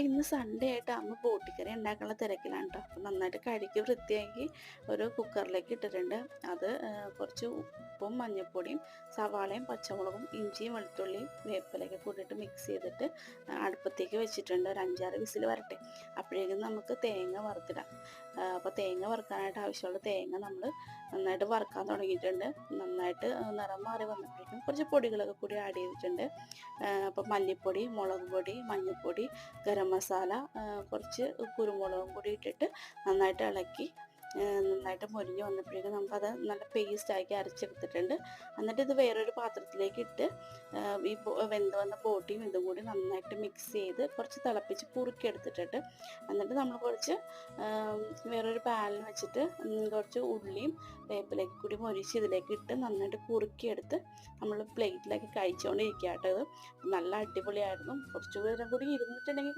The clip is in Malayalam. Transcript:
അപ്പം ഇന്ന് സൺഡേ ആയിട്ട് അമ്മ ബോട്ടിക്കറി ഉണ്ടാക്കാനുള്ള തിരക്കിലാണ് കേട്ടോ അപ്പം നന്നായിട്ട് കഴുകി വൃത്തിയാക്കി ഒരു കുക്കറിലേക്ക് ഇട്ടിട്ടുണ്ട്. അത് കുറച്ച് ഉപ്പും മഞ്ഞൾപ്പൊടിയും സവാളയും പച്ചമുളകും ഇഞ്ചിയും വെളുത്തുള്ളിയും വേപ്പിലൊക്കെ കൂട്ടിയിട്ട് മിക്സ് ചെയ്തിട്ട് അടുപ്പത്തേക്ക് വെച്ചിട്ടുണ്ട്. ഒരു അഞ്ചാറ് വിസിൽ വരട്ടെ. അപ്പോഴേക്കും നമുക്ക് തേങ്ങ വറുത്തിടാം. അപ്പോൾ തേങ്ങ വറുക്കാനായിട്ട് ആവശ്യമുള്ള തേങ്ങ നമ്മൾ നന്നായിട്ട് വറുക്കാൻ തുടങ്ങിയിട്ടുണ്ട്. നന്നായിട്ട് നിറം മാറി വന്നപ്പോഴേക്കും കുറച്ച് പൊടികളൊക്കെ കൂടി ആഡ് ചെയ്തിട്ടുണ്ട്. അപ്പോൾ മല്ലിപ്പൊടി മുളക് പൊടി മഞ്ഞൾപ്പൊടി ഗരം മസാല കുറച്ച് കുരുമുളകും കൂടി ഇട്ടിട്ട് നന്നായിട്ട് ഇളക്കി നന്നായിട്ട് മുരിഞ്ഞ് വന്നപ്പോഴേക്കും നമുക്കത് നല്ല പേസ്റ്റാക്കി അരച്ചെടുത്തിട്ടുണ്ട്. എന്നിട്ട് ഇത് വേറൊരു പാത്രത്തിലേക്ക് ഇട്ട് ഈ വെന്ത് വന്ന ബോട്ടിയും ഇതും കൂടി നന്നായിട്ട് മിക്സ് ചെയ്ത് കുറച്ച് തിളപ്പിച്ച് കുറുക്കി എന്നിട്ട് നമ്മൾ കുറച്ച് വേറൊരു പാനിൽ വെച്ചിട്ട് കുറച്ച് ഉള്ളിയും വേപ്പിലേക്ക് കൂടി മുരിച്ച് ഇതിലേക്ക് ഇട്ട് നന്നായിട്ട് കുറുക്കിയെടുത്ത് നമ്മൾ പ്ലേറ്റിലേക്ക് കഴിച്ചുകൊണ്ടിരിക്കുക കേട്ടോ ഇത്. നല്ല അടിപൊളിയായിരുന്നു. കുറച്ചുകൂടി കൂടി ഇരുന്നിട്ടുണ്ടെങ്കിൽ